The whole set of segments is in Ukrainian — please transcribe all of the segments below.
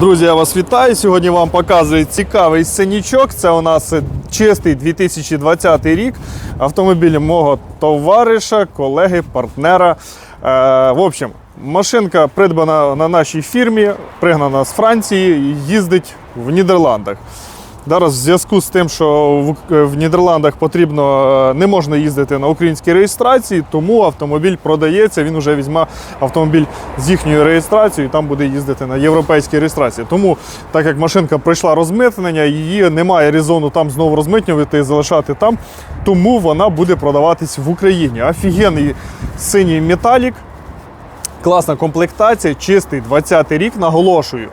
Друзі, я вас вітаю. Сьогодні вам показую цікавий синічок. Це у нас чистий 2020 рік. Автомобіль мого товариша, колеги, партнера. Е, в общем, машинка придбана на нашій фірмі, пригнана з Франції, їздить в Нідерландах. Зараз в зв'язку з тим, що в, Нідерландах потрібно е, не можна їздити на українській реєстрації, тому автомобіль продається. Він вже візьме автомобіль з їхньою реєстрацією, і там буде їздити на європейській реєстрації. Тому, так як машинка пройшла розмитнення, її немає резону там знову розмитнювати і залишати там. Тому вона буде продаватись в Україні. Офігенний синій металік. Класна комплектація, чистий 20-й рік, наголошую.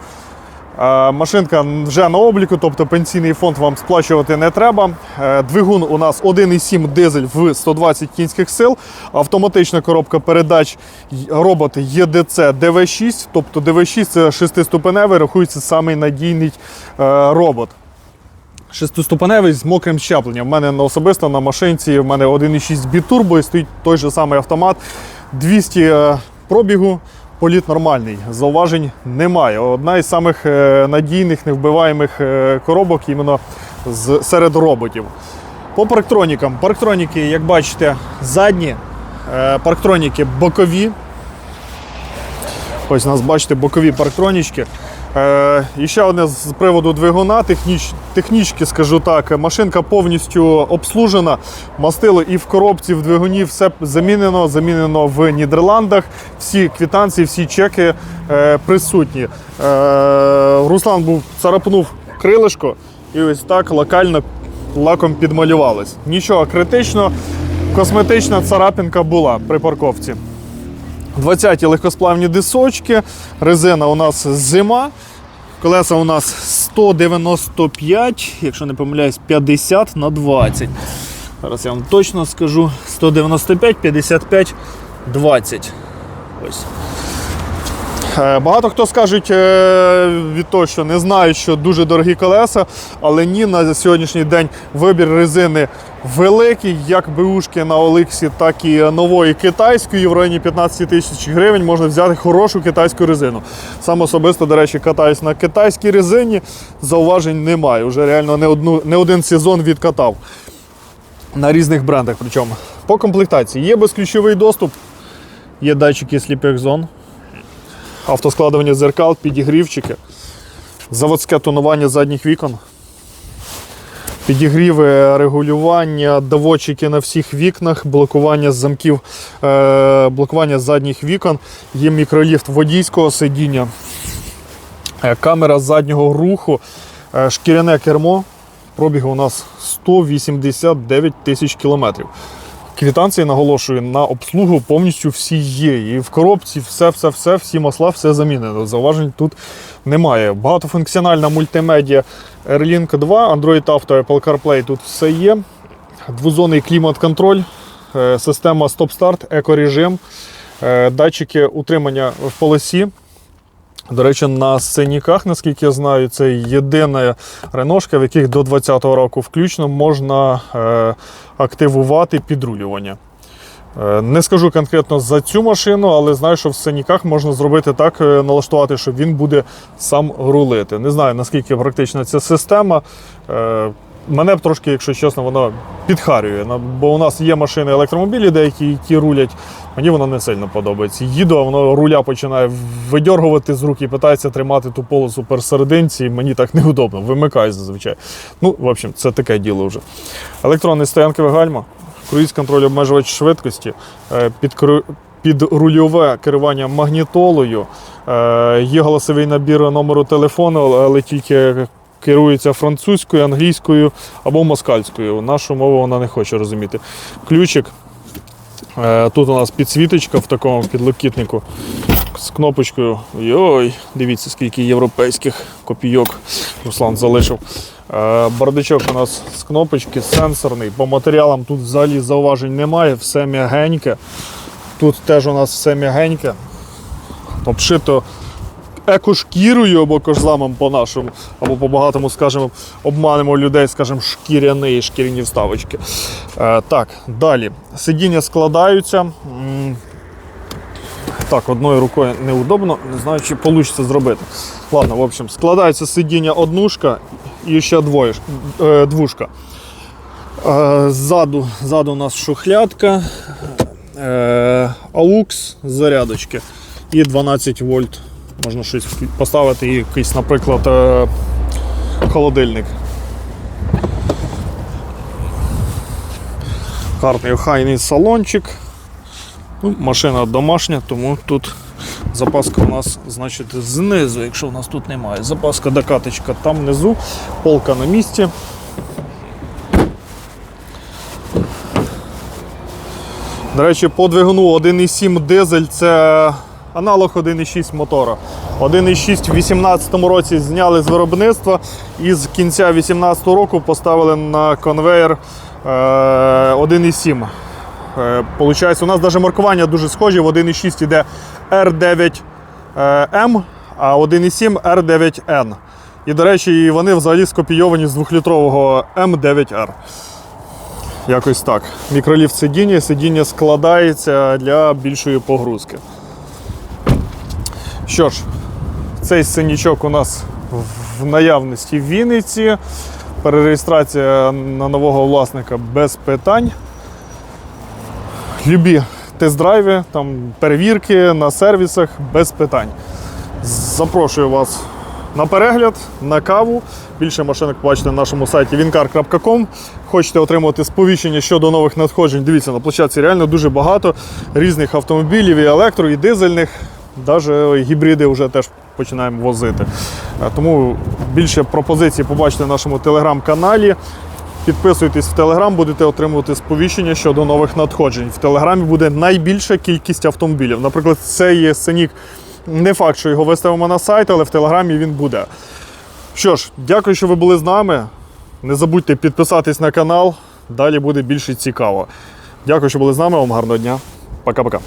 Машинка вже на обліку, тобто пенсійний фонд вам сплачувати не треба. Е, Двигун у нас 1,7 дизель в 120 кінських сил, автоматична коробка передач робот ЄДЦ ДВ6, тобто ДВ6 це шестиступеневий, рахується самий надійний е, робот. Шестиступеневий з мокрим щепленням. У мене особисто на машинці в мене 1,6 бітурбо і стоїть той же самий автомат. 200 е, пробігу, політ нормальний. Зауважень немає. Одна із самих е, надійних, невбиваємих е, коробок іменно з, серед роботів. По парктронікам. Парктроніки, як бачите, задні, е, парктроніки бокові. Ось у нас, бачите, бокові парктронічки. Е, і ще одне з приводу двигуна, техніч, технічки, скажу так, машинка повністю обслужена. Мастило і в коробці, в двигуні все замінено, замінено в Нідерландах. Всі квитанції, всі чеки е, присутні. Е, Руслан був царапнув крилишко і ось так локально лаком підмалювалось. Нічого критичного, косметична царапинка була при парковці. 20 легкосплавні дисочки, резина у нас зима. Колеса у нас 195, якщо не помиляюсь, 50 на 20. Зараз я вам точно скажу: 195, 55, 20. Ось. Е, Багато хто скажуть е, від того, що не знають, що дуже дорогі колеса, але ні, на сьогоднішній день вибір резини великий, як беушки на Оликсі, так і нової китайської. В районі 15 тисяч гривень можна взяти хорошу китайську резину. Сам особисто, до речі, катаюсь на китайській резині, зауважень немає. Вже реально не, одну, не один сезон відкатав на різних брендах. Причому по комплектації є безключовий доступ, є датчики сліпих зон автоскладування зеркал, підігрівчики, заводське тонування задніх вікон, підігріви, регулювання, доводчики на всіх вікнах, блокування замків, е, блокування задніх вікон, є мікроліфт водійського сидіння, е, камера заднього руху, е, шкіряне кермо. Пробіг у нас 189 тисяч кілометрів. Квітанції наголошую на обслугу повністю всі є. І в коробці все, все, все, всі масла, все замінено. Зауважень тут немає. Багатофункціональна мультимедіа Airlink 2, Android Auto, Apple CarPlay тут все є. Двозонний клімат-контроль, е, система стоп-старт, екорежим, е, датчики утримання в полосі. До речі, на сценіках, наскільки я знаю, це єдина реношка, в яких до 2020 року включно можна е, активувати підрулювання. Е, Не скажу конкретно за цю машину, але знаю, що в сценіках можна зробити так, е, налаштувати, що він буде сам рулити. Не знаю, наскільки практична ця система. Мене б трошки, якщо чесно, вона підхарює. Бо у нас є машини електромобілі, деякі, які рулять. Мені воно не сильно подобається. Їду, а воно руля починає видьоргувати з рук і питається тримати ту полосу пересерединці. Мені так неудобно, вимикає зазвичай. Ну, в общем, це таке діло вже. Електронний стоянкове гальма, круїз контроль обмежувач швидкості, е, підкру- підрульове керування магнітолою, е, є голосовий набір номеру телефону, але тільки керується французькою, англійською або москальською. Нашу мову вона не хоче розуміти. Ключик. Е, Тут у нас підсвіточка в такому підлокітнику з кнопочкою. Йой, дивіться, скільки європейських копійок Руслан залишив. Е, Бардачок у нас з кнопочки, сенсорний. По матеріалам тут взагалі зауважень немає, все м'ягеньке. Тут теж у нас все м'ягеньке. Обшито екошкірою або кожзамом по-нашому, або по-багатому, скажімо, обманемо людей, скажімо, шкіряний, шкіряні вставочки. Е, так, далі. Сидіння складаються. Так, одною рукою неудобно, не знаю, чи вийде зробити. Ладно, в общем, складається сидіння однушка і ще двоєш, е, двушка. Е, Ззаду, ззаду у нас шухлядка, е, AUX, зарядочки і 12 вольт. Можна щось поставити якийсь, наприклад, е, холодильник. Гарний охайний салончик. Ну, машина домашня, тому тут запаска у нас, значить, знизу, якщо у нас тут немає. Запаска докаточка там внизу, полка на місці. До речі, по двигуну 1,7 дизель це аналог 1,6 мотора. 1,6 в 2018 році зняли з виробництва і з кінця 2018 року поставили на конвейер е, 1,7. Е, Получається, у нас навіть маркування дуже схожі. В 1,6 йде R9M, а 1,7 R9N. І, до речі, вони взагалі скопійовані з 2-літрового M9R. Якось так. Мікроліфт сидіння, сидіння складається для більшої погрузки. Що ж, цей синічок у нас в наявності в Вінниці. Перереєстрація на нового власника без питань. Любі тест-драйви, там перевірки на сервісах без питань. Запрошую вас на перегляд, на каву. Більше машинок побачите на нашому сайті wincar.com. Хочете отримувати сповіщення щодо нових надходжень. Дивіться, на площадці реально дуже багато різних автомобілів, і електро, і дизельних. Навіть гібриди вже теж починаємо возити. Е, Тому більше пропозицій побачите в нашому телеграм-каналі. Підписуйтесь в Телеграм, будете отримувати сповіщення щодо нових надходжень. В Телеграмі буде найбільша кількість автомобілів. Наприклад, цей Сенік не факт, що його виставимо на сайт, але в Телеграмі він буде. Що ж, дякую, що ви були з нами. Не забудьте підписатись на канал. Далі буде більше цікаво. Дякую, що були з нами. Вам гарного дня. Пока-пока.